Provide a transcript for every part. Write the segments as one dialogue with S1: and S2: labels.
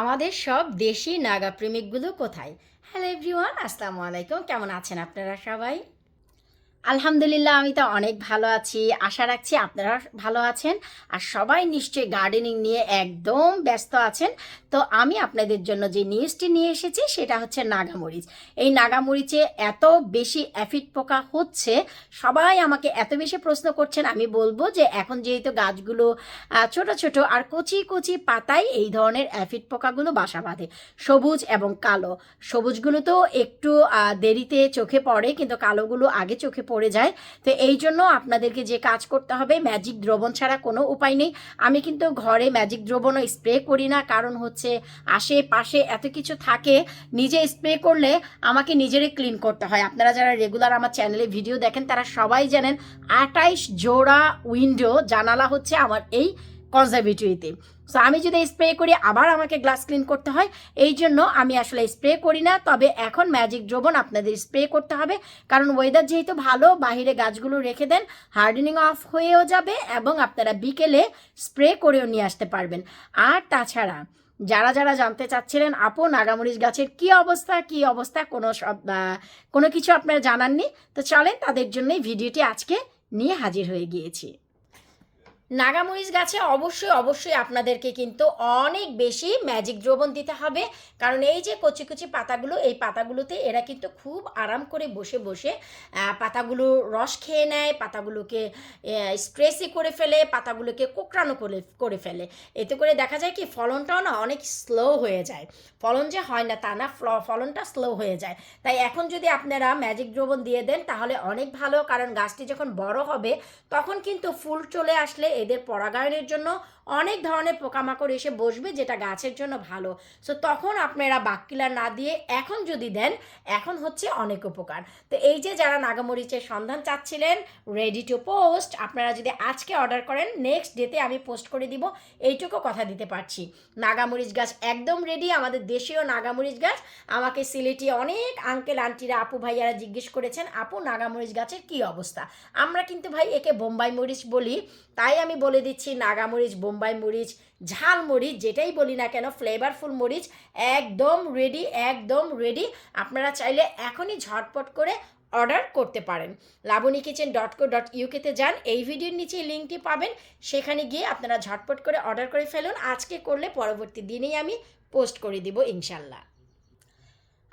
S1: আমাদের সব দেশি নাগা প্রেমিকগুলো কোথায়? হ্যালো এভরিওয়ান আসসালামু আলাইকুম। কেমন আছেন আপনারা সবাই? আলহামদুলিল্লাহ, আমি তো অনেক ভালো আছি। আশা রাখছি আপনারা ভালো আছেন। আর সবাই নিশ্চয়ই গার্ডেনিং নিয়ে একদম ব্যস্ত আছেন। তো আমি আপনাদের জন্য যে নিউজটি নিয়ে এসেছি, সেটা হচ্ছে নাগামরিচ। এই নাগামরিচে এত বেশি অ্যাফিড পোকা হচ্ছে, সবাই আমাকে এত বেশি প্রশ্ন করছেন, আমি বলব যে এখন যেহেতু গাছগুলো ছোট ছোট আর কচি কচি পাতায় এই ধরনের অ্যাফিড পোকাগুলো বাসা বাঁধে। সবুজ এবং কালো। সবুজগুলো তো একটু দেরিতে চোখে পড়ে, কিন্তু কালোগুলো আগে চোখে পড়ে যায়। তো এই জন্য আপনাদেরকে যে কাজ করতে হবে ম্যাজিক দ্রবণ ছাড়া কোনো উপায় নেই। আমি কিন্তু ঘরে ম্যাজিক দ্রবণও স্প্রে করি না। কারণ হচ্ছে আশেপাশে এত কিছু থাকে, নিজে স্প্রে করলে আমাকে নিজেরই ক্লিন করতে হয়। আপনারা যারা রেগুলার আমার চ্যানেলে ভিডিও দেখেন, তারা সবাই জানেন আটাইশ জোড়া উইন্ডো জানালা হচ্ছে আমার এই কনজারভেটরিতে সো আমি যদি স্প্রে করি, আবার আমাকে গ্লাস ক্লিন করতে হয়। এই জন্য আমি আসলে স্প্রে করি না। তবে এখন ম্যাজিক দ্রবণ আপনাদের স্প্রে করতে হবে। কারণ ওয়েদার যেহেতু ভালো, বাহিরে গাছগুলো রেখে দেন হার্ডেনিং অফ হয়েও যাবে এবং আপনারা বিকেলে স্প্রে করেও নিয়ে আসতে পারবেন। আর তাছাড়া, যারা যারা জানতে চাচ্ছিলেন, আপু, নাগামরিচ গাছের কি অবস্থা কি অবস্থা, কোনো সব কোনো কিছু আপনারা জানাননি, তো চলেন তাদের জন্যই ভিডিওটি আজকে নিয়ে হাজির হয়ে গিয়েছি। নাগামরিচ গাছে অবশ্যই অবশ্যই আপনাদেরকে কিন্তু অনেক বেশি ম্যাজিক দ্রবণ দিতে হবে। কারণ এই যে কচি কচি পাতাগুলো, এই পাতাগুলোতে এরা কিন্তু খুব আরাম করে বসে বসে পাতাগুলো রস খেয়ে নেয়, পাতাগুলোকে স্ট্রেসি করে ফেলে, পাতাগুলোকে কোকড়ানো করে করে ফেলে। এতে করে দেখা যায় কি ফলনটাও না অনেক স্লো হয়ে যায়। ফলন যে হয় না তা না ফলনটা স্লো হয়ে যায়। তাই এখন যদি আপনারা ম্যাজিক দ্রবণ দিয়ে দেন তাহলে অনেক ভালো। কারণ গাছটি যখন বড় হবে, তখন কিন্তু ফুল চলে আসলে এদের পরাগায়নের জন্য অনেক ধরনের পোকামাকড় এসে বসবে যেটা গাছের জন্য ভালো। সো তখন আপনারা বাক্কিলার না দিয়ে এখন যদি দেন, এখন হচ্ছে অনেক উপকার। তো এই যে যারা নাগামরিচের সন্ধান চাচ্ছিলেন রেডি টু পোস্ট আপনারা যদি আজকে অর্ডার করেন নেক্সট ডেতে আমি পোস্ট করে দিব, এইটুকু কথা দিতে পারছি। নাগামরিচ গাছ একদম রেডি আমাদের দেশীয় নাগামরিচ গাছ। আমাকে সিলেটি অনেক আঙ্কেল আন্টিরা আপু, ভাইয়ারা জিজ্ঞেস করেছেন, আপু, নাগামরিচ গাছের কি অবস্থা? আমরা কিন্তু ভাই একে বোম্বাই মরিচ বলি, তাই আমি বলে দিচ্ছি নাগামরিচ বোম্বাই মরিচ, ঝাল মরিচ, যেটাই বলি না কেন ফ্লেভারফুল মরিচ, একদম রেডি একদম রেডি আপনারা চাইলে এখনই ঝটপট করে অর্ডার করতে পারেন। Laboni kitchen dot co dot ইউকেতে যান, এই ভিডিওর নিচে লিঙ্কটি পাবেন। সেখানে গিয়ে আপনারা ঝটপট করে অর্ডার করে ফেলুন। আজকে করলে পরবর্তী দিনেই আমি পোস্ট করে দিব, ইনশাল্লাহ।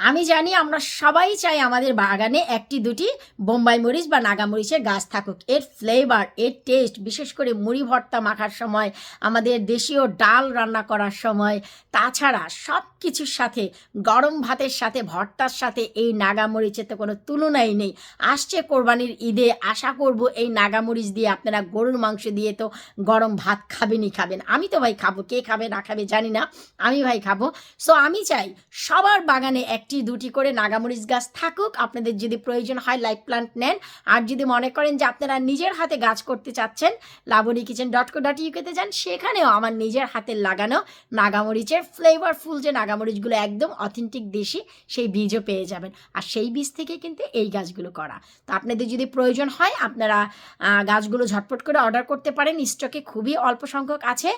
S1: আমি জানি আমরা সবাই চাই আমাদের বাগানে একটি, দুটি বোম্বাই মরিচ বা নাগা মরিচের গাছ থাকুক। এর ফ্লেভার এর টেস্ট বিশেষ করে মুড়ি ভর্তা মাখার সময়, আমাদের দেশীয় ডাল রান্না করার সময়, তাছাড়া সব কিছুর সাথে, গরম ভাতের সাথে, ভর্তার সাথে এই নাগা মরিচের তো কোনো তুলনাই নেই। আসছে কোরবানির ঈদে, আশা করব এই নাগা মরিচ দিয়ে আপনারা গরুর মাংস দিয়ে তো গরম ভাত খাবেনই খাবেন। আমি তো ভাই খাব, কে খাবে না খাবে জানি না। আমি ভাই খাব। সো আমি চাই সবার বাগানে একটি দুটি করে নাগামরিচ গাছ থাকুক। আপনাদের যদি প্রয়োজন হয় লাইফ প্লান্ট নেন। আর যদি মনে করেন যে আপনারা নিজের হাতে গাছ করতে চাচ্ছেন Laboni kitchen dot co dot ইউকেতে যান। সেখানেও আমার নিজের হাতে লাগানো নাগামরিচের ফ্লেভারফুল যে নাগামরিচগুলো একদম অথেন্টিক দেশি, সেই বীজও পেয়ে যাবেন। আর সেই বীজ থেকে কিন্তু এই গাছগুলো করা। তো আপনাদের যদি প্রয়োজন হয়, আপনারা গাছগুলো ঝটপট করে অর্ডার করতে পারেন। স্টকে খুবই অল্প সংখ্যক আছে।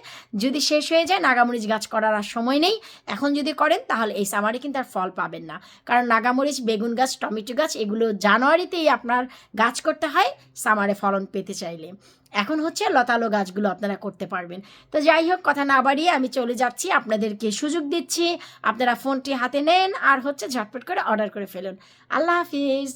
S1: যদি শেষ হয়ে যায়, নাগামরিচ গাছ করার আর সময় নেই। এখন যদি করেন, তাহলে এই সামারে কিন্তু আর ফল পাবেন না। কারণ নাগামরিচ, বেগুন গাছ, টমেটো গাছ, এগুলো জানুয়ারিতেই আপনার গাছ করতে হয়, সামারে ফলন পেতে চাইলে। এখন হচ্ছে লতালো গাছগুলো আপনারা করতে পারবেন। তো যাই হোক, কথা না বাড়িয়ে আমি চলে যাচ্ছি, আপনাদেরকে সুযোগ দিচ্ছি। আপনারা ফোনটি হাতে নেন আর হচ্ছে ঝটপট করে অর্ডার করে ফেলুন। আল্লাহ হাফিজ।